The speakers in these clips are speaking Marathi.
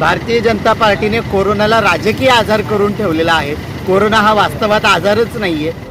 भारतीय जनता पार्टीने कोरोनाला राजकीय आजार करून ठेवलेला आहे. कोरोना हा वास्तवात आजारच नाही आहे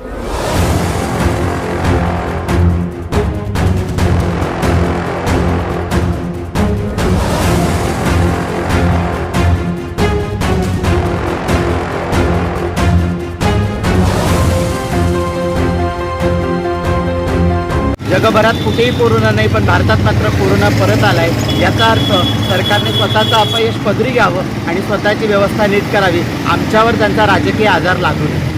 जगभरात कुठेही कोरोना नाही पण भारतात मात्र कोरोना परत आलाय. याचा अर्थ सरकारने स्वतःचं अपयश पदरी घ्यावं आणि स्वतःची व्यवस्था नीट करावी. आमच्यावर त्यांचा राजकीय आजार लागू नये.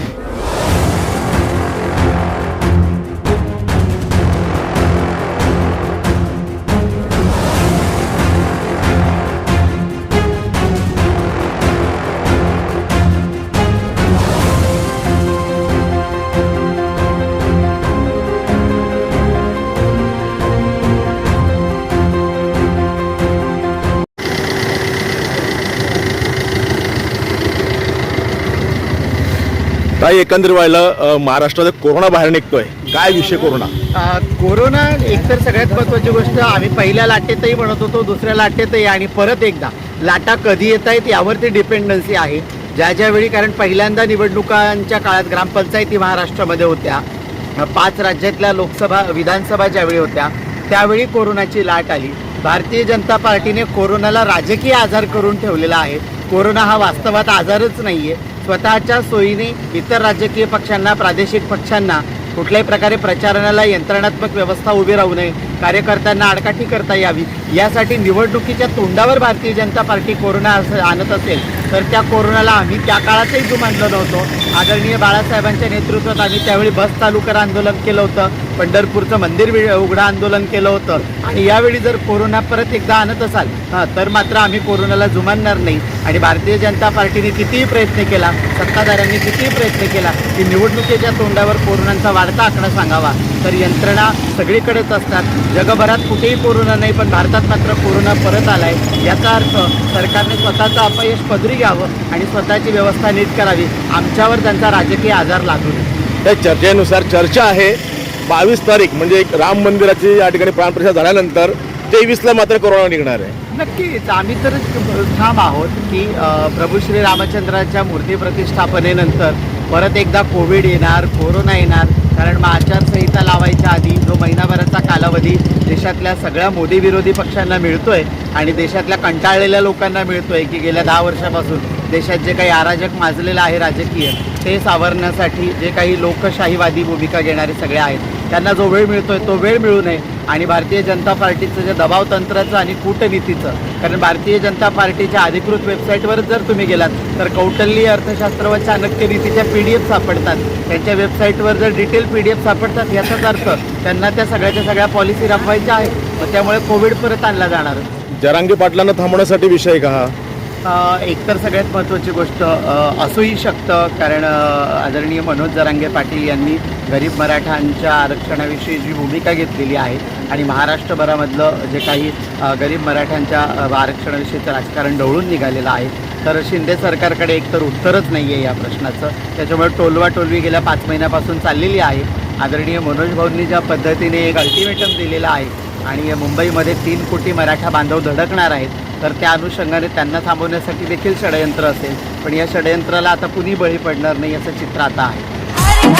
काय एकंदर व्हायला महाराष्ट्रात कोरोना बाहेर निघतोय. काय विषय कोरोना? कोरोना एकतर सगळ्यात महत्वाची गोष्ट आम्ही पहिल्या लाटेतही म्हणत होतो दुसऱ्या लाटेतही आणि परत एकदा. लाटा कधी येत आहेत यावरती डिपेंडन्सी आहे. ज्या ज्यावेळी कारण पहिल्यांदा निवडणुकांच्या काळात ग्रामपंचायती महाराष्ट्रामध्ये होत्या पाच राज्यातल्या लोकसभा विधानसभा ज्यावेळी होत्या त्यावेळी कोरोनाची लाट आली. भारतीय जनता पार्टीने कोरोनाला राजकीय आजार करून ठेवलेला आहे. कोरोना हा वास्तवात आजारच नाही आहे स्वतःच्या सोयीने इतर राजकीय पक्षांना प्रादेशिक पक्षांना कुठल्याही प्रकारे प्रचारणाला यंत्रणात्मक व्यवस्था उभी राहू नये. कार्यकर्त्यांना आडकाठी करता यावी. यासाठी निवडणुकीच्या तोंडावर भारतीय जनता पार्टी कोरोना असं आणत असेल तर त्या कोरोनाला आम्ही त्या काळातही जुमानलो नव्हतो. आदरणीय बाळासाहेबांच्या नेतृत्वात आम्ही त्यावेळी बस चालू करा आंदोलन केलं होतं पंढरपूरचं मंदिर वि- उघडा आंदोलन केलं होतं. आणि यावेळी जर कोरोना परत एकदा आणत असाल हां तर मात्र आम्ही कोरोनाला जुमानणार नाही. आणि भारतीय जनता पार्टीने कितीही प्रयत्न केला सत्ताधाऱ्यांनी कितीही प्रयत्न केला की निवडणुकीच्या तोंडावर कोरोनाचा वाढता आकडा सांगावा. तर यंत्रणा सगळीकडेच असतात. जगभरात कुठेही कोरोना नाही पण भारतात मात्र कोरोना परत आलाय. याचा अर्थ सरकारने स्वतःचं अपयश पदरी घ्यावं आणि स्वतःची व्यवस्था नीट करावी आमच्यावर त्यांचा राजकीय आजार लागू नये. त्या चर्चेनुसार चर्चा आहे. बावीस तारीख म्हणजे एक राम मंदिराची या ठिकाणी प्राणप्रतिष्ठा झाल्यानंतर तेवीसला मात्र कोरोना निघणार आहे. नक्कीच आम्ही तर ठाम आहोत की प्रभू श्री रामचंद्राच्या मूर्ती प्रतिष्ठापनेनंतर परत एकदा कोविड येणार कोरोना येणार. कारण मग आचारसंहिता लावायच्या आधी जो महिनाभराचा कालावधी देशातल्या सगळ्या मोदी विरोधी पक्षांना मिळतोय आणि देशातल्या कंटाळलेल्या लोकांना मिळतोय की गेल्या दहा वर्षापासून देशात जे काही अराजक माजलेलं आहे राजकीय ते सावरण्यासाठी जे काही लोकशाहीवादी भूमिका घेणारे सगळे आहेत त्यांना जो वेळ मिळतोय तो वेळ मिळू नये. आणि भारतीय जनता पार्टीचं जे दबाव तंत्राचं आणि कूटनीतीचं कारण भारतीय जनता पार्टीच्या अधिकृत वेबसाईटवर जर तुम्ही गेलात तर कौटल्य अर्थशास्त्र व चाणक्य नीतीच्या पी डी एफ सापडतात. त्यांच्या वेबसाईटवर जर डिटेल पी डी एफ सापडतात याचाच अर्थ त्यांना त्या सगळ्याच्या सगळ्या पॉलिसी राबवायच्या आहेत. त्यामुळे कोविड परत आणला जाणार. जरांगी पाटलांना थांबवण्यासाठी विषय का हा? एकतर सगळ्यात महत्त्वाची गोष्ट असूही शकतं कारण आदरणीय मनोज जरांगे पाटील यांनी गरीब मराठ्यांच्या आरक्षणाविषयी जी भूमिका घेतलेली आहे आणि महाराष्ट्रभरामधलं जे काही गरीब मराठ्यांच्या आरक्षणाविषयीचं राजकारण ढवळून निघालेलं आहे तर शिंदे सरकारकडे एकतर उत्तरच नाही आहे या प्रश्नाचं. त्याच्यामुळे टोलवा टोलवी गेल्या पाच महिन्यापासून चाललेली आहे. आदरणीय मनोज भाऊंनी ज्या पद्धतीने एक अल्टिमेटम दिलेलं आहे आणि मुंबईमध्ये तीन कोटी मराठा बांधव धडकणार आहेत तर त्या अनुषंगाने त्यांना थांबवण्यासाठी देखील षडयंत्र असेल. पण या षडयंत्राला आता कुणी बळी पडणार नाही असं चित्र आता आहे. हर एक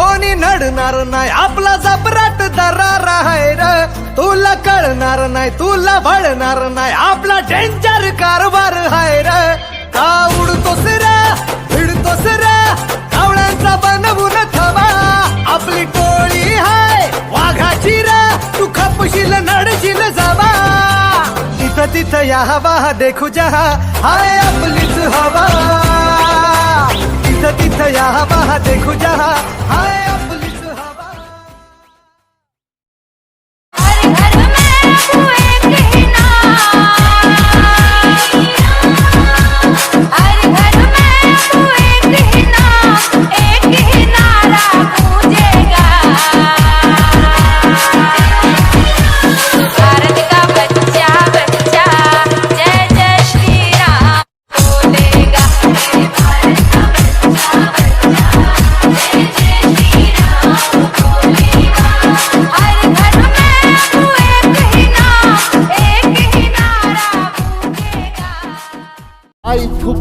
कोणी नडणार नाही? आपला जबराट दरार आहे र. तुला कळणार नाही तुला भळणार नाही. आपला डेंजर कारभार आहे र. का उडतो सिरा भिडतो सिरा कावळ्यांचा बनवून थवा आपली टोळी हाय वाघाची रा. तू खपशील नडशील जावा. तिथं तिथं या हवा देखू जहा. हाय आपलीच हवा. तिथं तिथं या जहा देखू जहा हाय।